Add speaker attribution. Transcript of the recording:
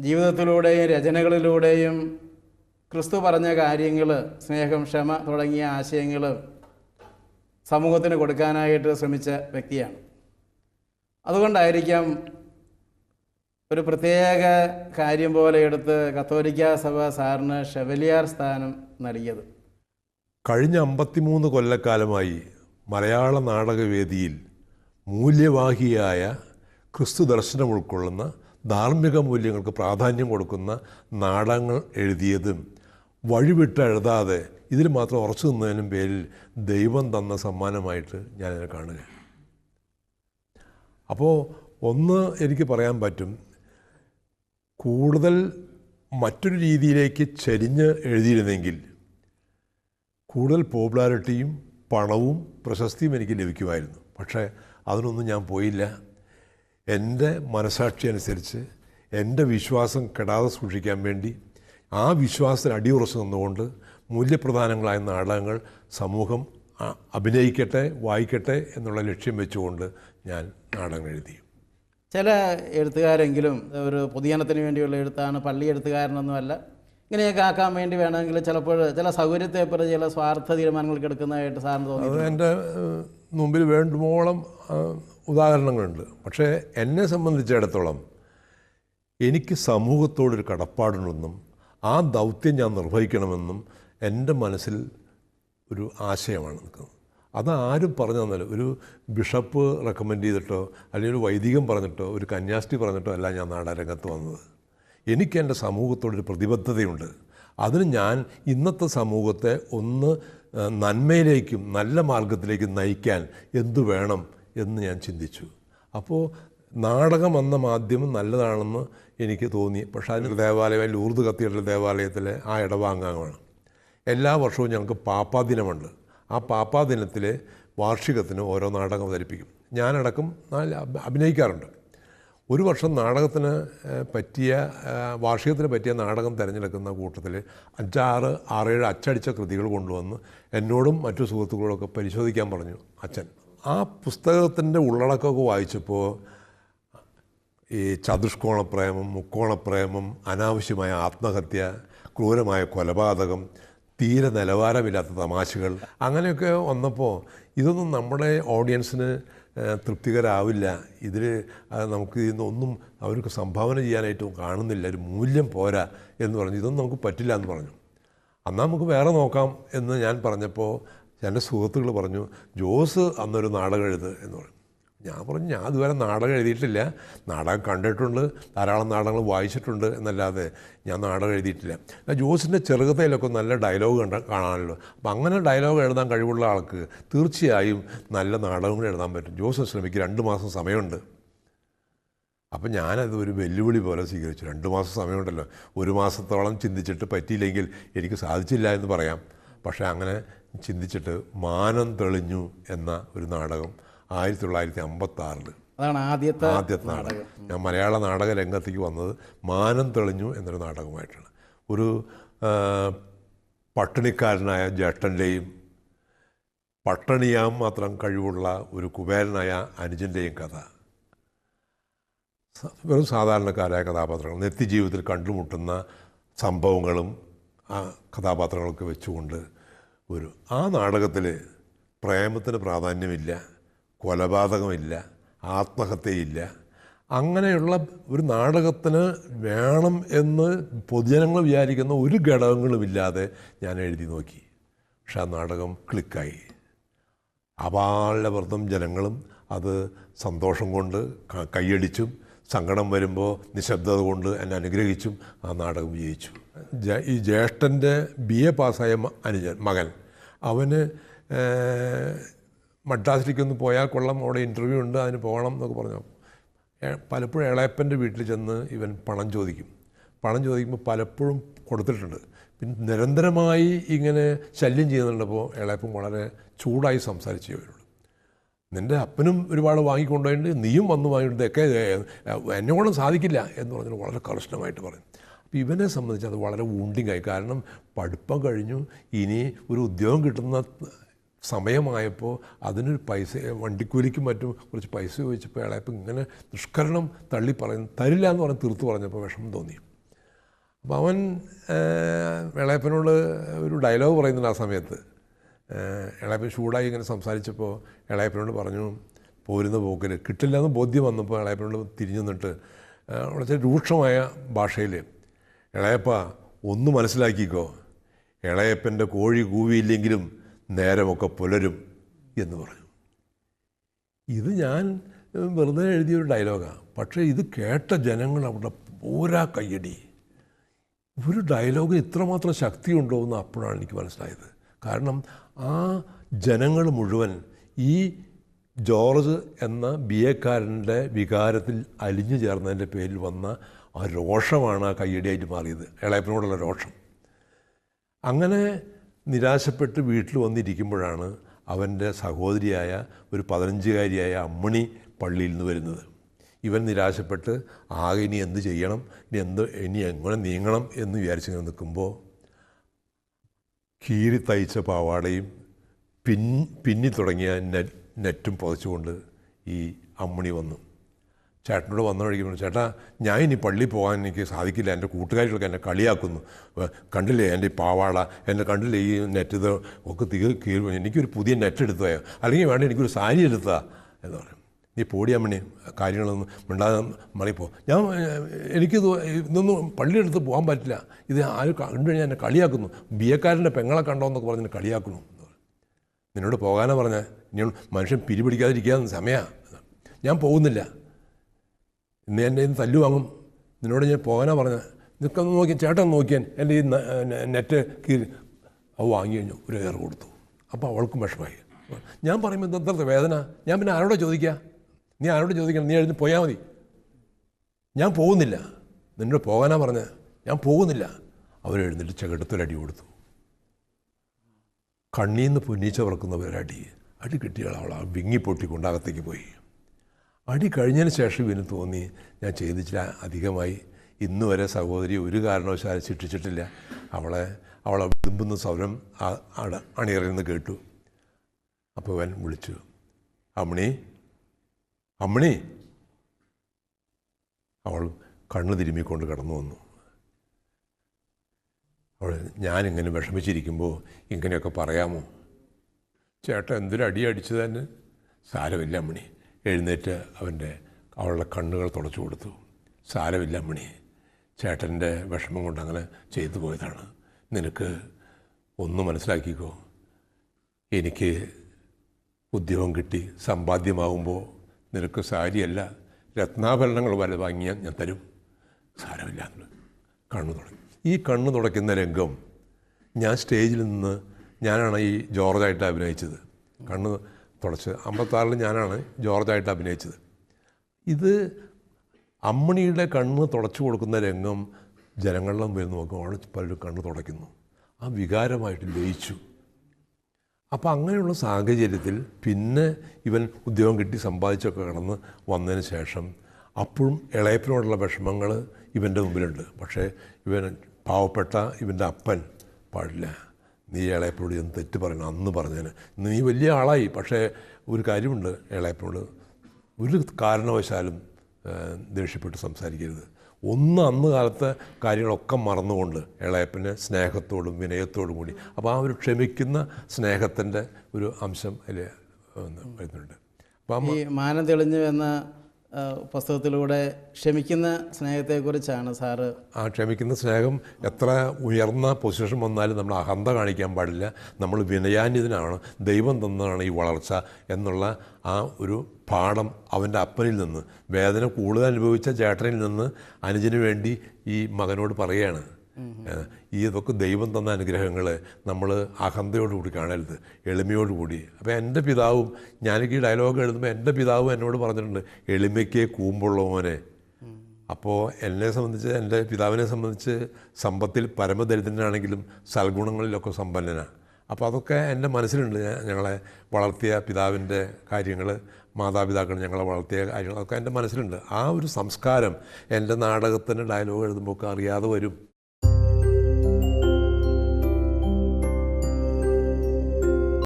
Speaker 1: ജീവിതത്തിലൂടെയും രചനകളിലൂടെയും ക്രിസ്തു പറഞ്ഞ കാര്യങ്ങൾ സ്നേഹം ക്ഷമ തുടങ്ങിയ ആശയങ്ങൾ സമൂഹത്തിന് കൊടുക്കാനായിട്ട് ശ്രമിച്ച വ്യക്തിയാണ്. അതുകൊണ്ടായിരിക്കാം ഒരു പ്രത്യേക കാര്യം പോലെ എടുത്ത് കത്തോലിക്ക സഭ സാറിന് ഷെവലിയാർ സ്ഥാനം നൽകിയത്.
Speaker 2: കഴിഞ്ഞ അമ്പത്തിമൂന്ന് കൊല്ലക്കാലമായി മലയാള നാടകവേദിയിൽ മൂല്യവാഹിയായ ക്രിസ്തു ദർശനം ഉൾക്കൊള്ളുന്ന ധാർമ്മിക മൂല്യങ്ങൾക്ക് പ്രാധാന്യം കൊടുക്കുന്ന നാടകങ്ങൾ എഴുതിയതും വഴിവിട്ട് എഴുതാതെ ഇതിൽ മാത്രം ഉറച്ചു നിന്നതിനും പേരിൽ ദൈവം തന്ന സമ്മാനമായിട്ട് ഞാനതിനെ കാണുക അപ്പോൾ ഒന്ന് എനിക്ക് പറയാൻ പറ്റും. കൂടുതൽ മറ്റൊരു രീതിയിലേക്ക് ചരിഞ്ഞ് എഴുതിയിരുന്നെങ്കിൽ കൂടുതൽ പോപ്പുലാരിറ്റിയും പണവും പ്രശസ്തിയും എനിക്ക് ലഭിക്കുമായിരുന്നു. പക്ഷേ അതിനൊന്നും ഞാൻ പോയില്ല. എന്റെ മനസാക്ഷി അനുസരിച്ച് എന്റെ വിശ്വാസം കെടാതെ സൂക്ഷിക്കാൻ വേണ്ടി ആ വിശ്വാസത്തിന് അടിയുറച്ചു നിന്നുകൊണ്ട് മൂല്യപ്രധാനങ്ങളായ നാടകങ്ങൾ സമൂഹം അഭിനയിക്കട്ടെ വായിക്കട്ടെ എന്നുള്ള ലക്ഷ്യം വെച്ചുകൊണ്ട് ഞാൻ നാടകം എഴുതി.
Speaker 1: ചില എഴുത്തുകാരെങ്കിലും ഒരു പൊതുജനത്തിന് വേണ്ടിയുള്ള എഴുത്താണ് പള്ളി എഴുത്തുകാരനൊന്നുമല്ല ഇങ്ങനെയൊക്കെ ആക്കാൻ വേണ്ടി വേണമെങ്കിൽ ചിലപ്പോൾ ചില സൗകര്യത്തെ പോലെ ചില സ്വാർത്ഥ തീരുമാനങ്ങൾക്ക് എടുക്കുന്നതായിട്ട് സാറിന് തോന്നി
Speaker 2: അത് എന്റെ മുമ്പിൽ വേണ്ടുമോളം ഉദാഹരണങ്ങളുണ്ട്. പക്ഷേ എന്നെ സംബന്ധിച്ചിടത്തോളം എനിക്ക് സമൂഹത്തോടൊരു കടപ്പാടുണ്ടെന്നും ആ ദൗത്യം ഞാൻ നിർവഹിക്കണമെന്നും എന്റെ മനസ്സിൽ ഒരു ആശയമാണ് നിൽക്കുന്നത്. അത് ആരും പറഞ്ഞു തന്നല്ലോ. ഒരു ബിഷപ്പ് റെക്കമെൻഡ് ചെയ്തിട്ടോ അല്ലെങ്കിൽ ഒരു വൈദികം പറഞ്ഞിട്ടോ ഒരു കന്യാസ്ത്രീ പറഞ്ഞിട്ടോ അല്ല ഞാൻ നാടകരംഗത്ത് വന്നത്. എനിക്ക് എന്റെ സമൂഹത്തോടൊരു പ്രതിബദ്ധതയുണ്ട്. അതിന് ഞാൻ ഇന്നത്തെ സമൂഹത്തെ ഒന്ന് നന്മയിലേക്കും നല്ല മാർഗത്തിലേക്കും നയിക്കാൻ എന്തു വേണം എന്ന് ഞാൻ ചിന്തിച്ചു. അപ്പോൾ നാടകം എന്ന മാധ്യമം നല്ലതാണെന്ന് എനിക്ക് തോന്നി. പക്ഷേ അതിന് ദേവാലയം ലൂർദ് കത്തീഡ്രൽ ദേവാലയത്തിലെ ആ ഇടവാംഗമാണ് എല്ലാ വർഷവും ഞങ്ങൾക്ക് പാപ്പാദിനമുണ്ട്. ആ പാപ്പാദിനത്തിലെ വാർഷികത്തിന് ഓരോ നാടകം അവതരിപ്പിക്കും. ഞാനടക്കം അഭിനയിക്കാറുണ്ട്. ഒരു വർഷം നാടകത്തിന് പറ്റിയ വാർഷികത്തിന് പറ്റിയ നാടകം തിരഞ്ഞെടുക്കുന്ന കൂട്ടത്തിൽ അഞ്ചാറ് ആറേഴ് അച്ചടിച്ച കൃതികൾ കൊണ്ടുവന്ന് എന്നോടും മറ്റു സുഹൃത്തുക്കളോടൊക്കെ പരിശോധിക്കാൻ പറഞ്ഞു അച്ഛൻ. ആ പുസ്തകത്തിന്റെ ഉള്ളടക്കമൊക്കെ വായിച്ചപ്പോൾ ഈ ചതുഷ്കോണപ്രേമം മുക്കോണപ്രേമം മുക്കോണ പ്രേമം അനാവശ്യമായ ആത്മഹത്യ ക്രൂരമായ കൊലപാതകം തീരെ നിലവാരമില്ലാത്ത തമാശകൾ അങ്ങനെയൊക്കെ വന്നപ്പോൾ ഇതൊന്നും നമ്മുടെ ഓഡിയൻസിന് തൃപ്തികരാവില്ല. ഇതിൽ നമുക്ക് ഇതിന്നൊന്നും അവർക്ക് സംഭാവന ചെയ്യാനായിട്ടും കാണുന്നില്ല. ഒരു മൂല്യം പോരാ എന്ന് പറഞ്ഞു. ഇതൊന്നും നമുക്ക് പറ്റില്ല എന്ന് പറഞ്ഞു. എന്നാൽ നമുക്ക് വേറെ നോക്കാം എന്ന് ഞാൻ പറഞ്ഞപ്പോൾ എന്റെ സുഹൃത്തുക്കൾ പറഞ്ഞു ജോസ് അന്നൊരു നാടകം എഴുത് എന്ന് പറഞ്ഞു. ഞാൻ പറഞ്ഞു ഞാൻ ഇതുവരെ നാടകം എഴുതിയിട്ടില്ല. നാടകം കണ്ടിട്ടുണ്ട്. ധാരാളം നാടകങ്ങൾ വായിച്ചിട്ടുണ്ട് എന്നല്ലാതെ ഞാൻ നാടകം എഴുതിയിട്ടില്ല. എന്നാൽ ജോസിന്റെ ചെറുകഥയിലൊക്കെ നല്ല ഡയലോഗ് കണ്ട കാണാനല്ലോ അപ്പം അങ്ങനെ ഡയലോഗ് എഴുതാൻ കഴിവുള്ള ആൾക്ക് തീർച്ചയായും നല്ല നാടകങ്ങൾ എഴുതാൻ പറ്റും. ജോസ് ശ്രമിക്കും രണ്ട് മാസം സമയമുണ്ട്. അപ്പം ഞാനത് ഒരു വെല്ലുവിളി പോലെ സ്വീകരിച്ചു. രണ്ട് മാസം സമയമുണ്ടല്ലോ. ഒരു മാസത്തോളം ചിന്തിച്ചിട്ട് പറ്റിയില്ലെങ്കിൽ എനിക്ക് സാധിച്ചില്ല എന്ന് പറയാം. പക്ഷേ അങ്ങനെ ചിന്തിച്ചിട്ട് മാനം തെളിഞ്ഞു എന്ന ഒരു നാടകം ആയിരത്തി തൊള്ളായിരത്തി അമ്പത്തി ആറിൽ
Speaker 1: അതാണ് ആദ്യത്തെ
Speaker 2: ആദ്യത്തെ നാടകം. ഞാൻ മലയാള നാടക രംഗത്തേക്ക് വന്നത് മാനം തെളിഞ്ഞു എന്നൊരു നാടകമായിട്ടാണ്. ഒരു പട്ടിണിക്കാരനായ ജ്യേഷ്ഠന്റെയും പട്ടണിയാൻ മാത്രം കഴിവുള്ള ഒരു കുബേരനായ അനുജന്റെയും കഥ. വെറും സാധാരണക്കാരായ കഥാപാത്രങ്ങൾ നിത്യജീവിതത്തിൽ കണ്ടുമുട്ടുന്ന സംഭവങ്ങളും ആ കഥാപാത്രങ്ങളൊക്കെ വെച്ചുകൊണ്ട് ഒരു ആ നാടകത്തിൽ പ്രേമത്തിന് പ്രാധാന്യമില്ല കൊലപാതകമില്ല ആത്മഹത്യയില്ല. അങ്ങനെയുള്ള ഒരു നാടകത്തിന് വേണം എന്ന് പൊതുജനങ്ങൾ വിചാരിക്കുന്ന ഒരു ഘടകങ്ങളുമില്ലാതെ ഞാൻ എഴുതി നോക്കി. പക്ഷെ ആ നാടകം ക്ലിക്കായി. അപാലവർദ്ധം ജനങ്ങളും അത് സന്തോഷം കൊണ്ട് കയ്യടിച്ചും സങ്കടം വരുമ്പോൾ നിശബ്ദത കൊണ്ട് എന്നെ അനുഗ്രഹിച്ചും ആ നാടകം വിജയിച്ചു. ഈ ജ്യേഷ്ഠന്റെ ബി എ പാസ്സായ അനുജൻ മകൻ. അവന് മദ്രാസിലേക്കൊന്ന് പോയാൽ കൊള്ളാം അവിടെ ഇന്റർവ്യൂ ഉണ്ട് അതിന് പോകണം എന്നൊക്കെ പറഞ്ഞു. പലപ്പോഴും ഇളയപ്പന്റെ വീട്ടിൽ ചെന്ന് ഇവൻ പണം ചോദിക്കും. പണം ചോദിക്കുമ്പോൾ പലപ്പോഴും കൊടുത്തിട്ടുണ്ട്. പിന്നെ നിരന്തരമായി ഇങ്ങനെ ശല്യം ചെയ്യുന്നുണ്ടപ്പോൾ ഇളയപ്പൻ വളരെ ചൂടായി സംസാരിച്ചേ വരുള്ളൂ നിന്റെ അപ്പനും ഒരുപാട് വാങ്ങിക്കൊണ്ടുപോയിട്ട് നീയും വന്ന് വാങ്ങിയിട്ടൊക്കെ എന്നെ കൊണ്ടും സാധിക്കില്ല എന്ന് പറഞ്ഞാൽ വളരെ കർശനമായിട്ട് പറയും. അപ്പോൾ ഇവനെ സംബന്ധിച്ച് അത് വളരെ വൂണ്ടിങ്ങായി കാരണം പഠിപ്പം കഴിഞ്ഞു ഇനി ഒരു ഉദ്യോഗം കിട്ടുന്ന സമയമായപ്പോൾ അതിനൊരു പൈസ വണ്ടിക്കൂലിക്കും മറ്റും കുറച്ച് പൈസ ചോദിച്ചപ്പോൾ ഇളയപ്പം ഇങ്ങനെ നിഷ്കരണം തള്ളി പറയുന്നു തരില്ല എന്ന് പറഞ്ഞ് തീർത്ത് പറഞ്ഞപ്പോൾ വിഷമം തോന്നി. അപ്പോൾ അവൻ ഇളയപ്പനോട് ഒരു ഡയലോഗ് പറയുന്നുണ്ട് ആ സമയത്ത്. ഇളയപ്പൻ ചൂടായി ഇങ്ങനെ സംസാരിച്ചപ്പോൾ ഇളയപ്പനോട് പറഞ്ഞു പോരുന്ന പോക്കിൽ കിട്ടില്ല എന്ന് ബോധ്യം വന്നപ്പോൾ ഇളയപ്പനോട് തിരിഞ്ഞു നിന്നിട്ട് വളരെ രൂക്ഷമായ ഭാഷയിൽ ഇളയപ്പ ഒന്ന് മനസ്സിലാക്കിക്കോ. ഇളയപ്പന്റെ കോഴി കൂവിയില്ലെങ്കിലും നേരമൊക്കെ പുലരും എന്ന് പറഞ്ഞു. ഇത് ഞാൻ വെറുതെ എഴുതിയൊരു ഡയലോഗാണ് പക്ഷേ ഇത് കേട്ട ജനങ്ങൾ അവിടെ പോരാ കയ്യടി. ഒരു ഡയലോഗ് ഇത്രമാത്രം ശക്തിയുണ്ടോ എന്ന് അപ്പോഴാണ് എനിക്ക് മനസ്സിലായത്. കാരണം ആ ജനങ്ങൾ മുഴുവൻ ഈ ജോർജ് എന്ന ബി എക്കാരന്റെ വികാരത്തിൽ അലിഞ്ഞു ചേർന്നതിന്റെ പേരിൽ വന്ന ആ രോഷമാണ് ആ കയ്യടിയായിട്ട് മാറിയത്. ഇളയപ്പനോടുള്ള രോഷം. അങ്ങനെ നിരാശപ്പെട്ട് വീട്ടിൽ വന്നിരിക്കുമ്പോഴാണ് അവന്റെ സഹോദരിയായ ഒരു പതിനഞ്ചുകാരിയായ അമ്മണി പള്ളിയിൽ നിന്ന് വരുന്നത്. ഇവൻ നിരാശപ്പെട്ട് ആകെ ഇനി എന്ത് ചെയ്യണം? ഇനി എന്ത് ഇനി എങ്ങനെ നീങ്ങണം എന്ന് വിചാരിച്ചിങ്ങനെ നിൽക്കുമ്പോൾ കീറി തയ്ച്ച പാവാടയും പിൻ പിന്നി തുടങ്ങിയ നെറ്റും പുതച്ചുകൊണ്ട് ഈ അമ്മണി വന്നു. ചേട്ടനോട് വന്ന വഴിക്ക് പറഞ്ഞു ചേട്ടാ ഞാൻ ഇനി പള്ളി പോകാൻ എനിക്ക് സാധിക്കില്ല. എന്റെ കൂട്ടുകാരികളൊക്കെ എന്നെ കളിയാക്കുന്നു. കണ്ടില്ലേ എന്റെ ഈ പാവാട? എന്നെ കണ്ടില്ലേ ഈ നെറ്റ് ഇത്? ഒക്കെ തീ കീറി. എനിക്കൊരു പുതിയ നെറ്റ് എടുത്തോയോ അല്ലെങ്കിൽ വേണ്ട എനിക്കൊരു സാരി എടുത്താ എന്ന് പറയും. നീ പോടിയാമണി കാര്യങ്ങളൊന്നും മിണ്ടാതെ മറിപ്പോ ഞാൻ എനിക്ക് എനിക്കിത് ഇതൊന്നും പള്ളിയെടുത്ത് പോകാൻ പറ്റില്ല. ഇത് ആരും കണ്ടു കഴിഞ്ഞാൽ എന്നെ കളിയാക്കുന്നു. ബി എക്കാരന്റെ പെങ്ങളെ കണ്ടോ എന്നൊക്കെ പറഞ്ഞ് എന്നെ കളിയാക്കുന്നു. നിന്നോട് പോകാനാ പറഞ്ഞാൽ ഇനി മനുഷ്യൻ പിരിപിടിക്കാതിരിക്കാൻ സമയമാണ് ഞാൻ പോകുന്നില്ല. ഇന്ന് എന്റെ ഇത് തല്ലു വാങ്ങും. നിന്നോട് ഞാൻ പോകാനാ പറഞ്ഞത് ഇതൊക്കെ ഒന്ന് നോക്കി ചേട്ടൻ നോക്കിയാൻ എന്റെ ഈ നെറ്റ് കീറി. അവ വാങ്ങി കഴിഞ്ഞു ഒരു കയറ് കൊടുത്തു. അപ്പോൾ അവൾക്കും വിഷമായി ഞാൻ പറയുമ്പോൾ എന്താ വേദന? ഞാൻ പിന്നെ ആരോടെ ചോദിക്കുക നീ ആരോട് ചോദിക്കണം നീ എഴുതി പോയാൽ മതി. ഞാൻ പോകുന്നില്ല. നിന്നോട് പോകാനാ പറഞ്ഞത് ഞാൻ പോകുന്നില്ല. അവരെഴുന്നിട്ട് ചെകടത്തൊരടി കൊടുത്തു. കണ്ണീന്ന് പുന്നീച്ച പറക്കുന്നവരടി അടി കിട്ടിയാൽ അവൾ ആ വിങ്ങി പൊട്ടിക്കൊണ്ട് അകത്തേക്ക് പോയി. അടി കഴിഞ്ഞതിന് ശേഷം ഇവന് തോന്നി ഞാൻ ചെയ്തിട്ടില്ല അധികമായി. ഇന്ന് വരെ സഹോദരി ഒരു കാരണവശാലും ശിക്ഷിച്ചിട്ടില്ല. അവളെ അവളെ വിതുമ്പുന്ന അട അണിയറിൽ നിന്ന് കേട്ടു. അപ്പോൾ അവൻ വിളിച്ചു അമ്മണി അമ്മണി. അവൾ കണ്ണു തിരുമ്മിക്കൊണ്ട് കടന്നു വന്നു. അവൾ ഞാനിങ്ങനെ വിഷമിച്ചിരിക്കുമ്പോൾ ഇങ്ങനെയൊക്കെ പറയാമോ? ചേട്ടൻ എന്തൊരു അടി അടിച്ചു തന്നെ? സാരമില്ല അമ്മണി. എഴുന്നേറ്റ് അവന്റെ അവളുടെ കണ്ണുകൾ തുടച്ചു കൊടുത്തു. സാരമില്ല മണി ചേട്ടന്റെ വിഷമം കൊണ്ട് അങ്ങനെ ചെയ്തു പോയതാണ്. നിനക്ക് ഒന്ന് മനസ്സിലാക്കിക്കോ. എനിക്ക് ഉദ്യോഗം കിട്ടി. സമ്പാദ്യമാകുമ്പോൾ നിനക്ക് സാരിയല്ല രത്നാഭരണങ്ങൾ വരെ വാങ്ങിയാൽ ഞാൻ തരും. സാരമില്ല എന്ന് കണ്ണു തുടങ്ങി. ഈ കണ്ണു തുടയ്ക്കുന്ന രംഗം ഞാൻ സ്റ്റേജിൽ നിന്ന് ഞാനാണ് ഈ ജോർജായിട്ട് അഭിനയിച്ചത്. കണ്ണ് തുടച്ച്. അമ്പത്താറിൽ ഞാനാണ് ജോർജായിട്ട് അഭിനയിച്ചത്. ഇത് അമ്മണിയുടെ കണ്ണ് തുടച്ചു കൊടുക്കുന്ന രംഗം ജനങ്ങളിലും വരുന്ന. നോക്കുമ്പോൾ പലരും കണ്ണ് തുടയ്ക്കുന്നു. ആ വികാരമായിട്ട് ലയിച്ചു. അപ്പോൾ അങ്ങനെയുള്ള സാഹചര്യത്തിൽ പിന്നെ ഇവൻ ഉദ്യോഗം കിട്ടി സമ്പാദിച്ചൊക്കെ കടന്ന് വന്നതിന് ശേഷം അപ്പോഴും ഇളയപ്പിനോടുള്ള വിഷമങ്ങൾ ഇവന്റെ മുമ്പിലുണ്ട്. പക്ഷേ ഇവൻ പാവപ്പെട്ട ഇവന്റെ അപ്പൻ പാടില്ല. നീ ഇളയപ്പനോട് ചെന്ന് തെറ്റ് പറയണം അന്ന് പറഞ്ഞതിന് നീ വലിയ ആളായി പക്ഷേ ഒരു കാര്യമുണ്ട് ഇളയപ്പനോട്. ഒരു കാരണവശാലും ദേഷ്യപ്പെട്ട് സംസാരിക്കരുത്. ഒന്ന് അന്ന് കാലത്തെ കാര്യങ്ങളൊക്കെ മറന്നുകൊണ്ട് ഇളയപ്പന് സ്നേഹത്തോടും വിനയത്തോടും കൂടി അപ്പോൾ ആ ഒരു ക്ഷമിക്കുന്ന സ്നേഹത്തിന്റെ ഒരു അംശം അതിൽ വരുന്നുണ്ട്. അപ്പം
Speaker 1: മാനം തെളിഞ്ഞു എന്ന പുസ്തകത്തിലൂടെ ക്ഷമിക്കുന്ന സ്നേഹത്തെക്കുറിച്ചാണ് സാറ്
Speaker 2: ആ ക്ഷമിക്കുന്ന സ്നേഹം എത്ര ഉയർന്ന പൊസിഷൻ വന്നാലും നമ്മൾ അഹന്ത കാണിക്കാൻ പാടില്ല. നമ്മൾ വിനയാന്യതനാണ്. ദൈവം തന്നതാണ് ഈ വളർച്ച എന്നുള്ള ആ ഒരു പാഠം അവന്റെ അപ്പനിൽ നിന്ന് വേദന കൂടുതൽ അനുഭവിച്ച ചേട്ടനിൽ നിന്ന് അനുജന് വേണ്ടി ഈ മകനോട് പറയുകയാണ്. ഇതൊക്കെ ദൈവം തന്ന അനുഗ്രഹങ്ങൾ നമ്മൾ അഹന്തയോടുകൂടി കാണരുത് എളിമയോടുകൂടി. അപ്പോൾ എന്റെ പിതാവും ഞാനൊക്കെ ഈ ഡയലോഗ് എഴുതുമ്പോൾ എന്റെ പിതാവും എന്നോട് പറഞ്ഞിട്ടുണ്ട് എളിമയ്ക്ക് കൂമ്പുള്ളവനെ. അപ്പോൾ എന്നെ സംബന്ധിച്ച് എന്റെ പിതാവിനെ സംബന്ധിച്ച് സമ്പത്തിൽ പരമദരിദ്രനാണെങ്കിലും സൽഗുണങ്ങളിലൊക്കെ സമ്പന്നനാണ് അപ്പോൾ അതൊക്കെ എന്റെ മനസ്സിലുണ്ട് ഞങ്ങളെ വളർത്തിയ പിതാവിന്റെ കാര്യങ്ങൾ മാതാപിതാക്കൾ ഞങ്ങളെ വളർത്തിയ കാര്യങ്ങൾ അതൊക്കെ എന്റെ മനസ്സിലുണ്ട്. ആ ഒരു സംസ്കാരം എന്റെ നാടകത്തിന്റെ ഡയലോഗ് എഴുതുമ്പോൾ ഒക്കെ അറിയാതെ വരും.